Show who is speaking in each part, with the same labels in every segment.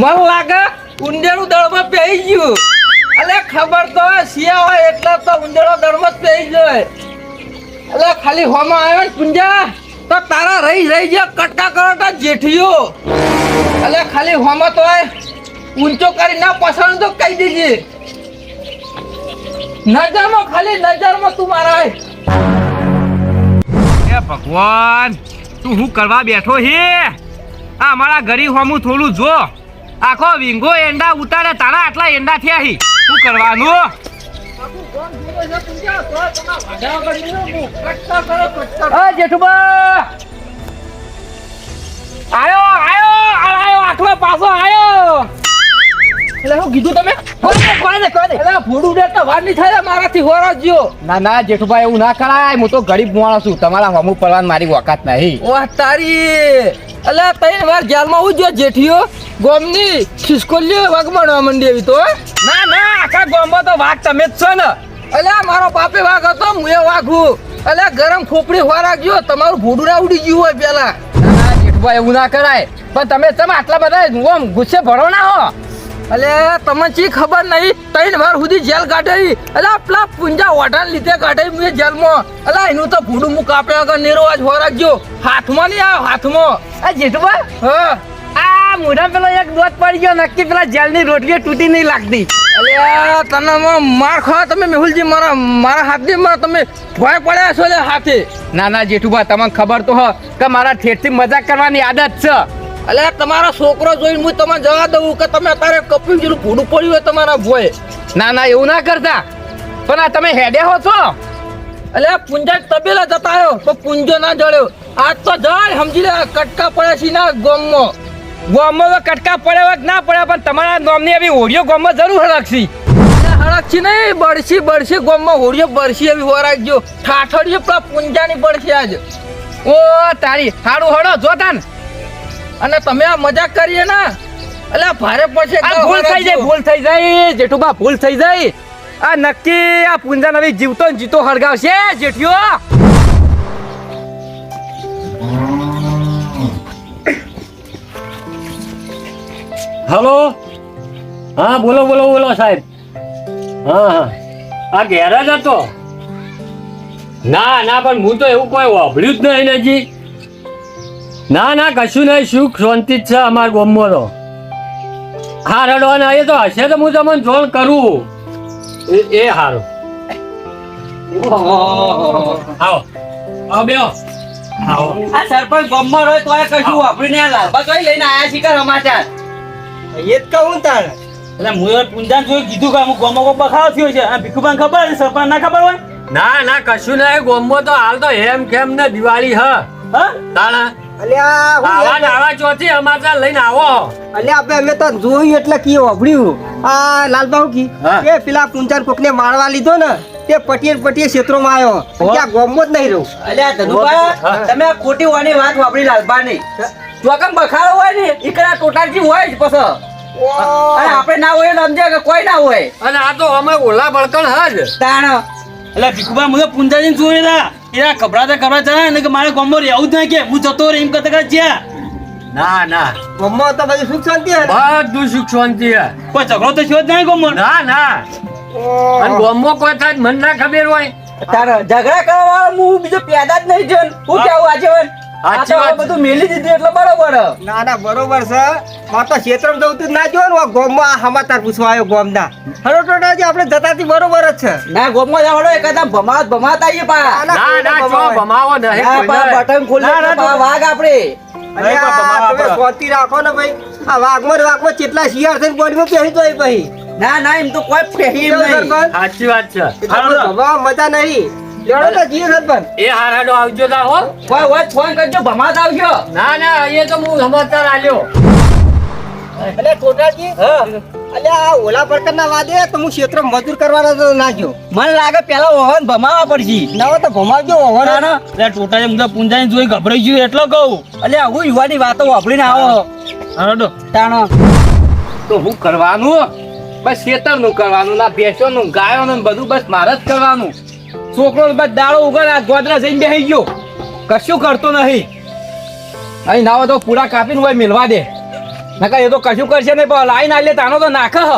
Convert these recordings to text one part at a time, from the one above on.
Speaker 1: મન લાગે ઉંદેડું દળમાં પેઈ ગયું. અલે ખબર તો શિયા હોય એટલે તો ઉંદેડો દળમાં જ પેઈ જાય અલે ખાલી હોમાં આવ્યો ને પુંજા, તો તારા રહી રહી ગયા કટકા કરોટા જેઠીઓ. અલે ખાલી હોમાં તો ઊંચો કરી ના પસંદ તો કહી દેજે. નજરમાં, ખાલી નજરમાં તું મારા
Speaker 2: હે ભગવાન, તું હું કરવા બેઠો હે? આ અમારા ગરીબ હોમું થોડું જો આખો વિંગો એંડા ઉતારે તારા આટલા એંડા થયા હી શું કરવાનું?
Speaker 1: જેઠુબા! આયો આયો આયો આટલો પાછો આયો. એટલે હું કીધું તમે? કોને એટલે ફૂડું તો વાર નહીં થાય મારાથી હોરો જ્યો
Speaker 3: ના ના જેઠુભાઈ એવું ના કરાય. હું તો ગરીબ માણસ છું. તમારા હમું પડવાની મારી વખત નહીં.
Speaker 1: વાહ તારી. એટલે તઈ વાર જેલમાં હું જો ગોમની ખિસકોલીઓ વાગમણવા મંડી આવી તો
Speaker 2: ના ના આખા ગામમાં તો વાઘ તમે જ છો ને.
Speaker 1: એટલે મારો બાપે વાઘ હતો હું એ વાઘું અલે ગરમ ખોપડી ખોરાક ગયો તમારું ભૂડું ના ઉડી ગયું હોય પેલા.
Speaker 3: જેઠુભાઈ એવું ના કરાય. પણ તમે તમે આટલા બધા ગુસ્સે ભરો ના હો?
Speaker 1: અલે તમને ચી ખબર નહીં? ત્રણ વાર સુધી જેલ કાઢી અલે પેલા પૂંજા ઓઢાને લીધે કાઢી મેં જેલમાં. અલે એનું તો ભૂડું મું કાપ્યા વગર નિરોવાજ હો રાખજો. હાથમાં નહીં આવ્યો હાથમાં.
Speaker 3: આ જેઠુભાઈ
Speaker 1: હા.
Speaker 3: આ મોઢા પેલો એક દોત પડી ગયો નક્કી પેલા જેલની રોટલી તૂટી નહીં લાગતી.
Speaker 1: અલે તને માર ખાવા તમે મેહુલજી મારા મારા હાથથી મારા તમે ભય પડ્યા છો લે હાથે.
Speaker 3: ના ના જેઠુભા તમને ખબર તો હ કે મારા ઠેઠથી મજાક કરવાની આદત છે.
Speaker 1: અલે તમારો છોકરો જોઈને હું તમને જવા દઉં કે તમે અત્યારે કપ્યું જેટલું ભૂડું પડ્યું હોય તમારા ભોય.
Speaker 3: ના ના એવું ના કરતા. પણ આ તમે હેડે હો છો?
Speaker 1: એટલે પુંજા તબેલા જતા આવ્યો તો પુંજો ના જળ્યો આજ તો જાય સમજી લે કટકા પડ્યા છે ના ગોમમાં.
Speaker 2: ગામમાં કટકા પડે હોય ના પડે પણ તમારા ગામની એવી હોડીઓ ગામમાં જરૂર હરકશી
Speaker 1: હળકછી નહીં બળશી બળશી ગોમમાં હોડીઓ બળશી એવી હો રાખજો. ઠાઠડીઓ પેલા પુંજાની બળશી આજ.
Speaker 3: ઓ તારી હારું હડો જો તાન
Speaker 1: અને તમે આ મજાક કરીએ ને એટલે ભારે પડશે
Speaker 2: આ ભૂલ થઈ જાય ભૂલ થઈ જાય જેઠુબા ભૂલ થઈ જાય. આ નક્કી આ પૂંજા નવી જીવતો જીતો હળગાવશે જેઠિયો
Speaker 4: હલો? હા બોલો બોલો બોલો સાહેબ. હા હા. આ ગેરાજ હતો. ના ના પણ હું તો એવું કોઈ વાપર્યું જ નહીં હજી ના ના કશું નહીં સુખ શાંતિ જ છે અમારા ગામમાં તો હા રડવાના એ તો હશે તો હું તમને જોણ કરું. એ એ સારું આવો. આવો બેહો. આવો.
Speaker 1: આ સરપંચ ગોમમાં હોય તો કશું વાપરીને કઈ લઈને આયા છે કે સમાચાર
Speaker 5: એ જ કહું તાર. એટલે હું પૂંજાન જોયું કીધું કે ગોમો ગોમ બખાવ થયો છે. આ ભીખુભાઈ ખબર સરપંચ ના ખબર હોય?
Speaker 4: ના ના કશું નહીં ગોમો તો હાલ તો હેમ ખેમ ને દિવાળી હ.
Speaker 5: હા?
Speaker 4: તાણા આવા ને આવા ચોથી અમારા લઈને આવો.
Speaker 5: અલ્યા આપણે અમે તો જોયું એટલે કી વાપર્યું આ લાલબાહુ કી એ પેલા પૂંજાન કોકને મારવા લીધો ને તે પટીએ પટીએ ક્ષેત્રોમાં આવ્યો. ત્યાં ગોમો જ નહીં રહ્યું.
Speaker 1: અલ્યા ધનુભા તમે આ ખોટી વાની વાત વાપરી લાલબા ની ચોકમ બખાડો હોય ને ઈકડા ટોટાજી હોય જ પછી. અને આપણે ના હોય સમજે કે કોઈ ના હોય.
Speaker 4: અને આ તો અમે ઓલા બળકણ હજ
Speaker 1: તાણ.
Speaker 5: એટલે ભીખુભાઈ હું તો પૂંજાજી જોઈ રહ્યા એના કપડા કપડા ને કે મારે ગોમો રહેવું જ નહીં કે હું જતો રહી એમ કરતા કરતા જ્યાં
Speaker 4: ના ના.
Speaker 5: ગોમો તો બધી સુખ શાંતિ હે?
Speaker 4: બધું સુખ શાંતિ હે.
Speaker 5: કોઈ ઝઘડો તો થયો જ નહીં ગોમો?
Speaker 4: ના ના. અને ગોમો કોઈ થાય મન ના ખબર હોય.
Speaker 1: તારા ઝઘડા કરવા વાળો હું બીજો પેદા જ નહીં જોન હું. કેવું આજે
Speaker 4: સાચી વાત.
Speaker 1: બધું મેલી દીધું એટલે બરોબર.
Speaker 5: ના ના બરોબર છે. મારે તો ક્ષેત્રમાં જવું તું ના જોયું ને ગોમમાં આ સમાચાર પૂછવા આવ્યો ગોમના. હરો ટોટાજી આપણે જતાથી બરોબર જ છે.
Speaker 1: ના ગોમમાં જાવડો એકાદા ભમાત ભમાત આવીએ પા
Speaker 4: ના ના જો ભમાવો. નહીં
Speaker 1: ના
Speaker 4: કોઈ
Speaker 1: પા
Speaker 4: નહીં.
Speaker 1: બટન ખોલે
Speaker 5: ના, ના,
Speaker 1: એટલે પા વાઘ આપણે
Speaker 5: અરે આ તમે શાંતિ રાખો ને ભાઈ. આ વાઘમાં વાઘમાં કેટલા શિયાળ થઈને બોડીમાં પહેરી તો ભાઈ
Speaker 1: ના ના એમ તો કોઈ નહીં.
Speaker 4: સાચી વાત છે.
Speaker 5: મજા નહીં. લેવડો તો જીએ સરપંચ
Speaker 4: એ હાર આવજો તા હો.
Speaker 1: કોઈ હોય ફોન કરજો ભમાત આવજો.
Speaker 4: ના ના એ તો હું સમાચાર આલ્યો.
Speaker 5: એટલે આ ઓલા પ્રકારના વાદે તો હું ક્ષેત્ર મજૂર કરવાના તો ના ગયો.
Speaker 1: મને લાગે પેલા ઓહન ભમાવા પડશે.
Speaker 5: ના તો ભમાવજો ઓવર
Speaker 1: એટલે ટોટાએ મુદા પૂંજાને જોઈ ગભરાઈ ગયું એટલો કહું. એટલે આવું યુવાની વાતો વાપરીને આવો. હરડો. તાણો
Speaker 3: તો હું કરવાનું? બસ ખેતરનું કરવાનું ના ભેંસોનું ગાયોનું ને બધું બસ મારે જ કરવાનું. છોકરો દાડો ઉગર આ ગોદરા જઈને બેસી ગયો. કશું કરતો નહીં. અહીં ના હોય તો પૂરા કાપીને હોય, મિલવા દે.
Speaker 2: નકર એ તો કશું કરશે નહીં, પણ લાઈન આલે તાનો તો નાખ હ.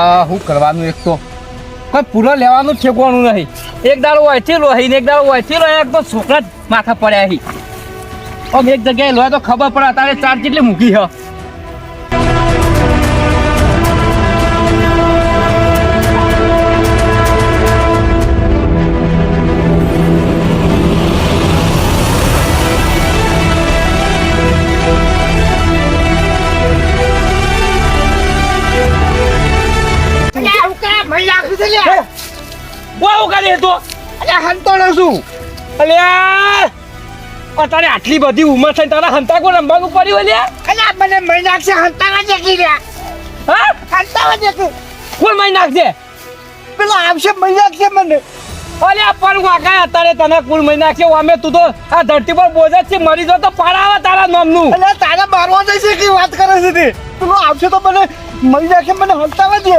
Speaker 2: યા શું કરવાનું એક તો? કોઈ પૂરો લેવાનું ઠેકવાનું નહીં. એક દાડો વાંચી લો ને એક દાડો વાંચી લો એક તો છોકરા જ માથા પડ્યા હી. આમ એક જગ્યાએ લો તો ખબર પડે તારે ચાર્જ કેટલી મૂકી હ બહુ કરી તો. અલ્યા હંતોડો છું. અલ્યા તારે આટલી બધી ઉંમર થઈ તારા હંતા કોણ રમવાનું પડ્યું અલ્યા
Speaker 6: અલ્યા મને મહી નાખશે હંતાવા દેખી રહ્યા
Speaker 2: હા?
Speaker 6: હંતાવા દેખી
Speaker 2: કોણ મારી નાખશે
Speaker 6: પેલો આવશે મહી નાખશે મને.
Speaker 2: અલ્યા પણ વાકા અત્યારે તને કુલ મહિના છે અમે તું તો આ ધરતી પર બોજ છે મરી જો તો પડાવે તારા નામનું.
Speaker 6: એટલે તારે મારવા જઈશે કે વાત કરે છે તે? તું આવશે તો મને મહી નાખે મને હંતાવા દે.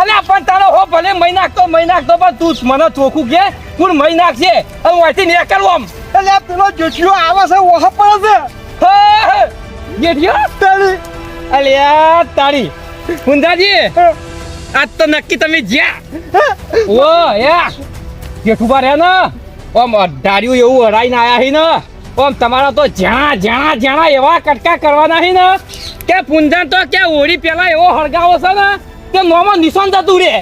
Speaker 2: અરે પણ તારો હો ભલે મહી નાખતો મહી નાખતો પણ તું મને ચોખ્ખું કે કુલ મહી નાખશે હવે અહીંથી નીકળવું આમ.
Speaker 6: અલ્યા પેલો જોશીઓ આવે છે ઓહ પડે છે.
Speaker 2: હા, જેઠિયો?
Speaker 6: તારી.
Speaker 2: અલ્યા તારી હુંદાજી આજ તો નક્કી તમે જ્યાં. ઓ યા. જેઠુબા રહે ને? ઓમ અઢાર્યું એવું હરાઈને આવ્યા હી ને? ઓમ તમારા તો જ્યાં જ્યાં જ્યાં એવા કટકા કરવાના હી ને? કે પુંજન તો કે ઓળી પેલા એવો હળગાવો છે ને? કે નોમાં નિશાન જતું રે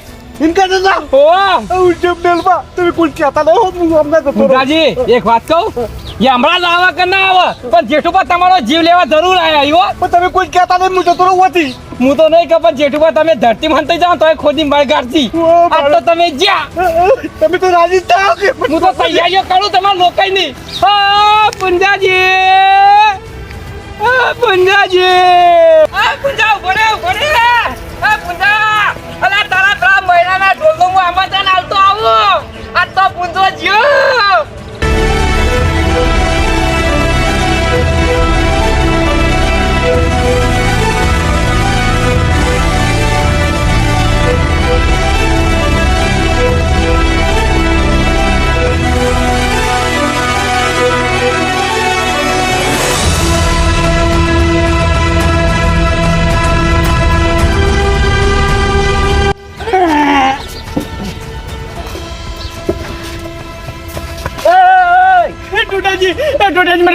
Speaker 6: એમ કહે છે
Speaker 2: ઓ
Speaker 6: ઉજ્જમ મેલમાં તમે કોઈ કહેતા નહીં હોત હું અમને જતો રહું.
Speaker 2: એક વાત કહું? હમણાં લાવા કે ના આવે? પણ જેઠુભા તમારો જીવ લેવા જરૂર આયા આવ્યો
Speaker 6: પણ તમે કોઈ કહેતા નહીં હું જતો રહું હોતી
Speaker 2: હું તો નહીં ખબર જેઠુભા તમે ધરતી માનતા જાઓ તો ખોદી માર ગાડતી આ તો તમે જ્યાં.
Speaker 6: તમે તો રાજી થાઓ કે
Speaker 2: હું તો તૈયારીઓ કરું તમારા લોકોની હા પુંજાજી! હા પુંજાજી! હા પુંજા ઉભરે ઉભરે હા પુંજા! અલા તારા ત્રણ મહિનાના ઢોલનો હું આમંત્રણ આવતો આવું. આ તો પુંજો જ્યો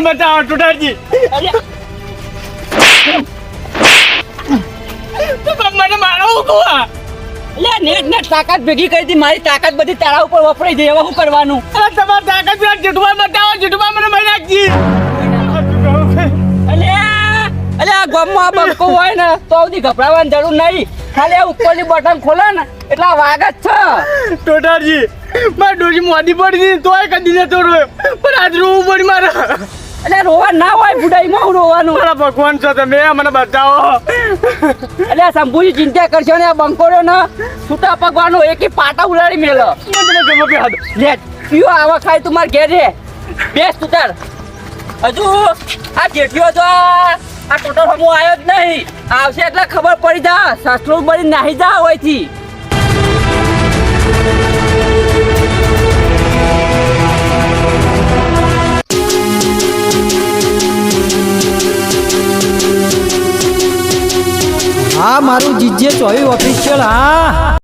Speaker 2: બચાવો ટોટાજી મને મારો કોવા
Speaker 7: લે નેટ નેટ તાકાત ભેગી કરી હતી મારી તાકાત બધી તારા ઉપર વપરાઈ જાય હવે શું કરવાનું?
Speaker 2: તમારે તાકાત બતાવો મને નાખજી
Speaker 7: અલ્યા આ ગામમાં બંકો હોય ને તો સુધી ગભરાવાની જરૂર નહીં. ખાલી આ ઉપરની બટન ખોલે ને એટલા વાગ જ છે.
Speaker 2: ટોટાજી મારી ડોજી મોદી પડી તોય કદી નતો રોયો પણ આજ રૂ પડી મારે
Speaker 7: એટલે રોવા ના હોય બુડાઈ માં રોવાનું.
Speaker 2: મારા ભગવાન છો તમે મને બચાવો
Speaker 7: આ શંભુજી ચિંતા કરશો ને આ બંકોડો ને છૂટા પગવાનો એકી પાટા ઉલાડી મેલો.
Speaker 2: મને ગમે કે હાથ
Speaker 7: લે પીઓ આવા ખાય તું માર ઘેર રે. બેસ તું હજુ આ જેઠિયો તો આ આ ટોટલ હમો આવ્યો જ નહીં. આવશે એટલે ખબર પડી જા સસલું બળી નાહી જા હોયથી.
Speaker 8: હા મારું જીજે ચોવી ઓફિશિયલ હા.